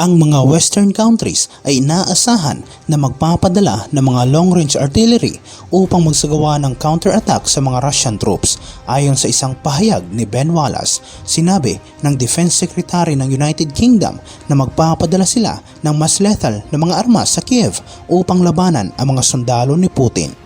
Ang mga western countries ay inaasahan na magpapadala ng mga long-range artillery upang magsagawa ng counterattack sa mga Russian troops. Ayon sa isang pahayag ni Ben Wallace, sinabi ng Defense Secretary ng United Kingdom na magpapadala sila ng mas lethal na mga armas sa Kiev upang labanan ang mga sundalo ni Putin.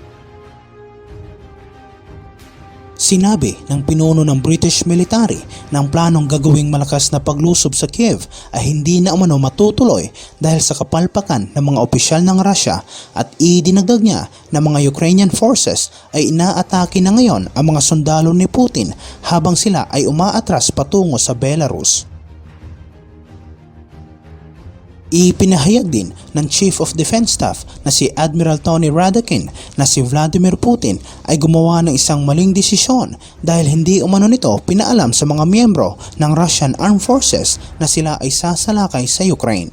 Sinabi ng pinuno ng British military na ang planong gagawing malakas na paglusob sa Kiev ay hindi na umano matutuloy dahil sa kapalpakan ng mga opisyal ng Russia at idinagdag niya na mga Ukrainian forces ay inaatake na ngayon ang mga sundalo ni Putin habang sila ay umaatras patungo sa Belarus. Ipinahayag din ng Chief of Defense Staff na si Admiral Tony Radakin na si Vladimir Putin ay gumawa ng isang maling desisyon dahil hindi umano nito pinaalam sa mga miyembro ng Russian Armed Forces na sila ay sasalakay sa Ukraine.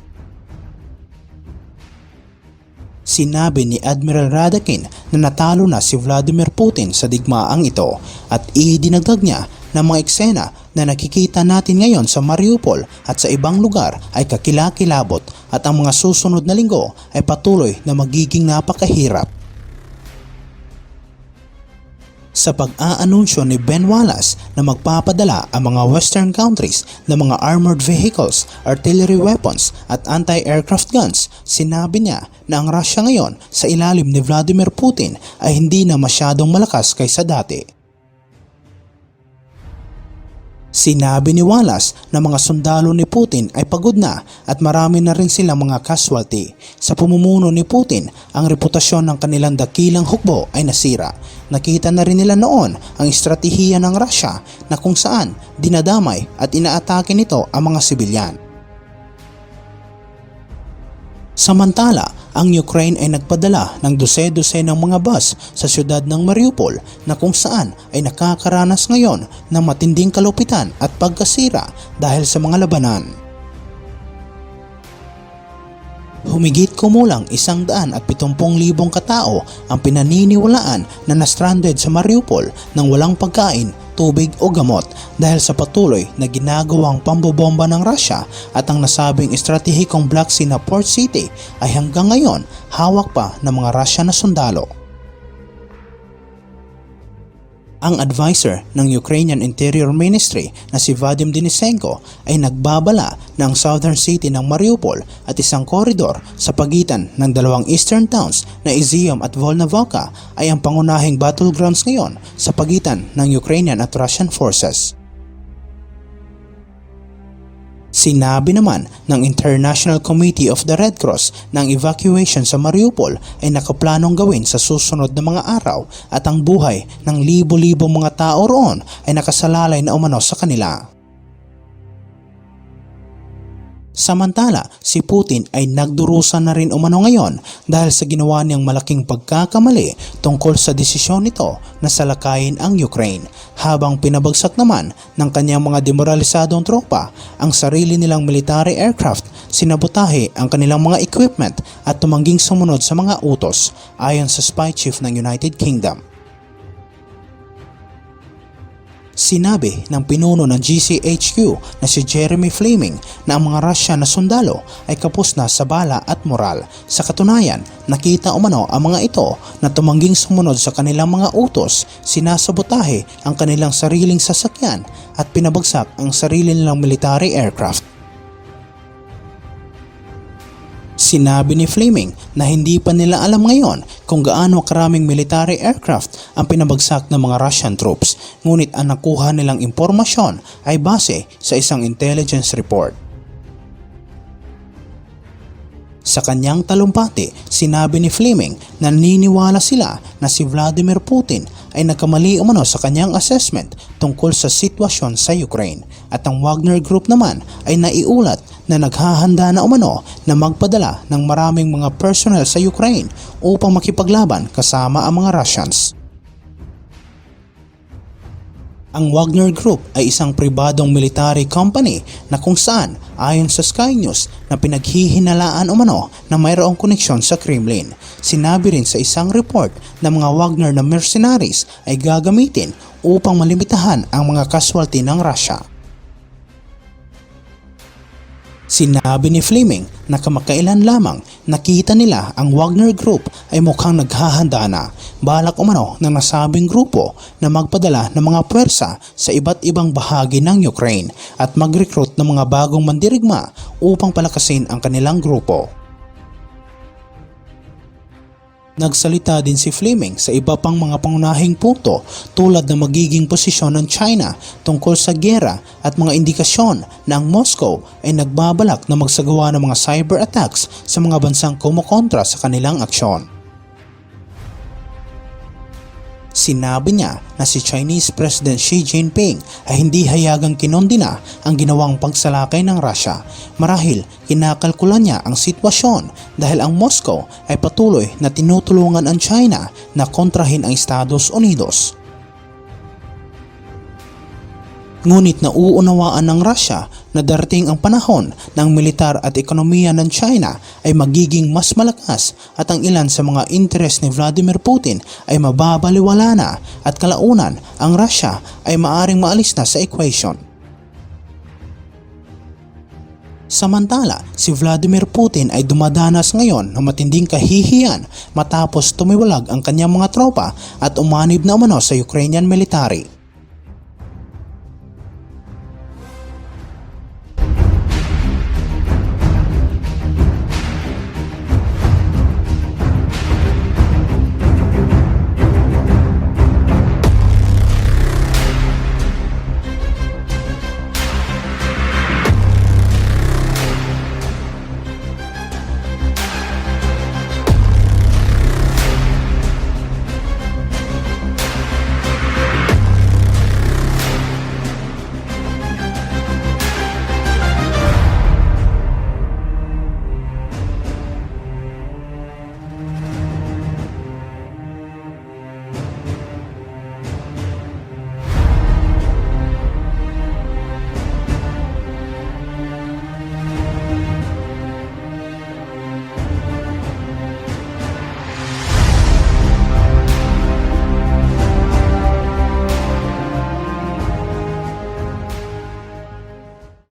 Sinabi ni Admiral Radakin na natalo na si Vladimir Putin sa digmaang ito at idinagdag niya na mga eksena na nakikita natin ngayon sa Mariupol at sa ibang lugar ay kakilakilabot at ang mga susunod na linggo ay patuloy na magiging napakahirap. Sa pag-aanunsyo ni Ben Wallace na magpapadala ang mga western countries ng mga armored vehicles, artillery weapons at anti-aircraft guns, sinabi niya na ang Russia ngayon sa ilalim ni Vladimir Putin ay hindi na masyadong malakas kaysa dati. Sinabi ni Wallace na mga sundalo ni Putin ay pagod na at marami na rin silang mga casualty. Sa pumumuno ni Putin, ang reputasyon ng kanilang dakilang hukbo ay nasira. Nakita na rin nila noon ang estratehiya ng Russia na kung saan dinadamay at inaatake nito ang mga sibilyan. Samantala, ang Ukraine ay nagpadala ng dose-dose ng mga bus sa siyudad ng Mariupol na kung saan ay nakakaranas ngayon ng matinding kalupitan at pagkasira dahil sa mga labanan. Humigit kumulang isang daan at pitumpong libong katao ang pinaniniwalaan na na-stranded sa Mariupol nang walang pagkain, tubig o gamot dahil sa patuloy na ginagawang pambobomba ng Russia at ang nasabing estratehikong Black Sea na Port City ay hanggang ngayon hawak pa ng mga Russia na sundalo. Ang advisor ng Ukrainian Interior Ministry na si Vadim Denisenko ay nagbabala na ang southern city ng Mariupol at isang koridor sa pagitan ng dalawang eastern towns na Izium at Volnovaka ay ang pangunahing battlegrounds ngayon sa pagitan ng Ukrainian at Russian forces. Sinabi naman ng International Committee of the Red Cross na evacuation sa Mariupol ay nakaplanong gawin sa susunod na mga araw at ang buhay ng libo-libo mga tao roon ay nakasalalay na umano sa kanila. Samantala, si Putin ay nagdurusa na rin umano ngayon dahil sa ginawa niyang malaking pagkakamali tungkol sa desisyon nito na salakayin ang Ukraine habang pinabagsak naman ng kanyang mga demoralisadong tropa ang sarili nilang military aircraft, sinabotahe ang kanilang mga equipment at tumangging sumunod sa mga utos ayon sa spy chief ng United Kingdom. Sinabi ng pinuno ng GCHQ na si Jeremy Fleming na ang mga Russia na sundalo ay kapos na sa bala at moral. Sa katunayan, nakita umano ang mga ito na tumangging sumunod sa kanilang mga utos, sinasabotahe ang kanilang sariling sasakyan at pinabagsak ang sarili nilang military aircraft. Sinabi ni Fleming na hindi pa nila alam ngayon kung gaano karaming military aircraft ang pinabagsak ng mga Russian troops, ngunit ang nakuha nilang impormasyon ay base sa isang intelligence report. Sa kanyang talumpati, sinabi ni Fleming na naniniwala sila na si Vladimir Putin ay nagkamali umano sa kanyang assessment tungkol sa sitwasyon sa Ukraine at ang Wagner Group naman ay naiulat na naghahanda na umano na magpadala ng maraming mga personnel sa Ukraine upang makipaglaban kasama ang mga Russians. Ang Wagner Group ay isang pribadong military company na kung saan ayon sa Sky News na pinaghihinalaan umano na mayroong koneksyon sa Kremlin. Sinabi rin sa isang report na mga Wagner na mercenaries ay gagamitin upang malimitahan ang mga casualty ng Russia. Sinabi ni Fleming na kamakailan lamang nakita nila ang Wagner Group ay mukhang naghahanda na. Balak umano ng nasabing grupo na magpadala ng mga puwersa sa iba't ibang bahagi ng Ukraine at mag-recruit ng mga bagong mandirigma upang palakasin ang kanilang grupo. Nagsalita din si Fleming sa iba pang mga pangunahing punto tulad ng magiging posisyon ng China tungkol sa gera at mga indikasyon na ang Moscow ay nagbabalak na magsagawa ng mga cyber attacks sa mga bansang kumukontra sa kanilang aksyon. Sinabi niya na si Chinese President Xi Jinping ay hindi hayagang kinondina ang ginawang pagsalakay ng Russia. Marahil kinakalkulan niya ang sitwasyon dahil ang Moscow ay patuloy na tinutulungan ang China na kontrahin ang Estados Unidos. Ngunit nauunawaan ng Russia na darating ang panahon ng militar at ekonomiya ng China ay magiging mas malakas at ang ilan sa mga interes ni Vladimir Putin ay mababaliwala na at kalaunan ang Russia ay maaring maalis na sa equation. Samantala, si Vladimir Putin ay dumadanas ngayon ng matinding kahihiyan matapos tumiwalag ang kanyang mga tropa at umanib na umano sa Ukrainian military.